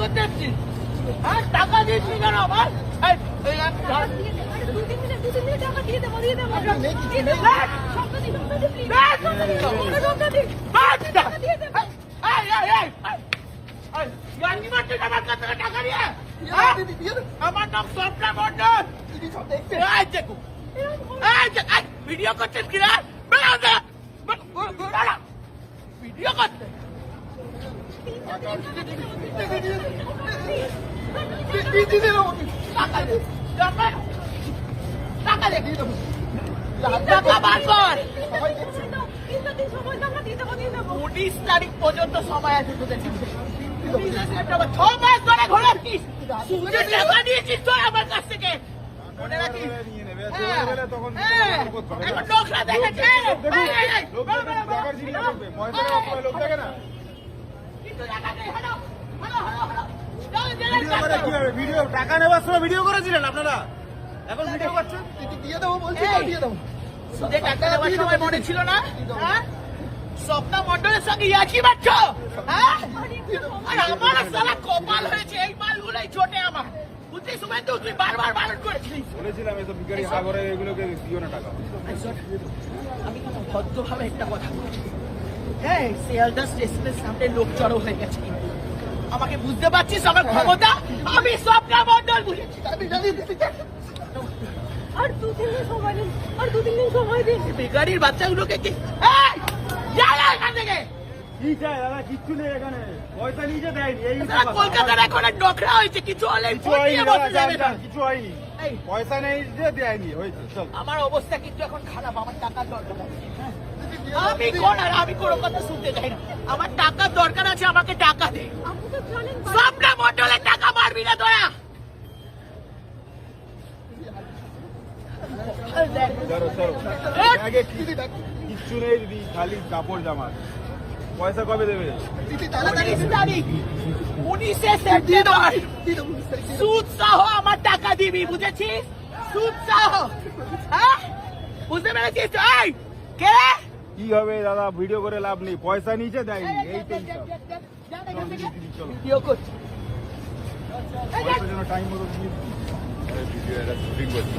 করতে এসছিস? হ্যাঁ টাকা দিচ্ছি কেন মারছিস আমার নাম স্বপ্না মন্ডল ভিডিও করছিস কি রে বেরো দে দাঁড়া ভিডিও করতে। উনিশ তারিখ পর্যন্ত সময় আছে তোদের ছ মাস ধরে ঘোরাচ্ছিস সুদের টাকা নিয়েছিস তুই আমার কাছ থেকে মনে রাখিস হ্যাঁ, হ্যাঁ, নোংরা দেখেছে। ভিডিও টাকা নেওয়ার সময় ভিডিও করেছিলেন আপনারা? এখন ভিডিও করছেন? এই, সুদের টাকা নেওয়ার সময় মনে ছিল না? হ্যাঁ? স্বপ্না মন্ডলের সঙ্গে ইয়াকি মারছ হ্যাঁ? আর আমার সালা কপাল হয়েছে এই মালগুলোই চোটে আমার। বুঝলি সুমেন্দু তুই বারবার বারণ করেছিলিস। বলেছিলাম এসব ভিখারি সাগরে এগুলোকে দিও না টাকা। আমি ভদ্রভাবে একটা কথা বলছি। হ্যাঁ শিয়ালদা স্টেশনের সামনে লোক জড়ো হয়ে গেছে। আমাকে বুঝতে পারছিস আমার ক্ষমতা? আমি স্বপ্না মন্ডল বুঝেছি। আমি জানি আর দু তিন দিন সময় দিন আর দু তিন দিন সময় দিন। বেকারির বাচ্চাগুলোকে কি? এখান থেকে। কলকাতার এখন আর হয়েছে কিছু হলে কিছু হয়নি পয়সা নেই যে দেয়নি হয়েছে আমার অবস্থা কিন্তু এখন খারাপ আমার টাকার দরকার হ্যাঁ। আমি কোন আর আমি কোনো কথা শুনতে চাই না। আমার টাকার দরকার আছে আমাকে টাকা দে। তো মন্ডলের টাকা মারবি না তোরা। চলো চলো এই, আগে কিচ্ছু নেই দিদি খালি কাপড় জামা। পয়সা কবে দেবে? উনিশে সেপ্টেম্বর। সুদ সহ আমার টাকা দিবি বুঝেছিস? সুদ সহ। হ্যাঁ? বুঝতে পেরেছিস? কে? কি হবে দাদা ভিডিও করে লাভ নেই? পয়সা নিচে দেয়নি এই তো টাইম মতো ভিডিও শুটিং করছি।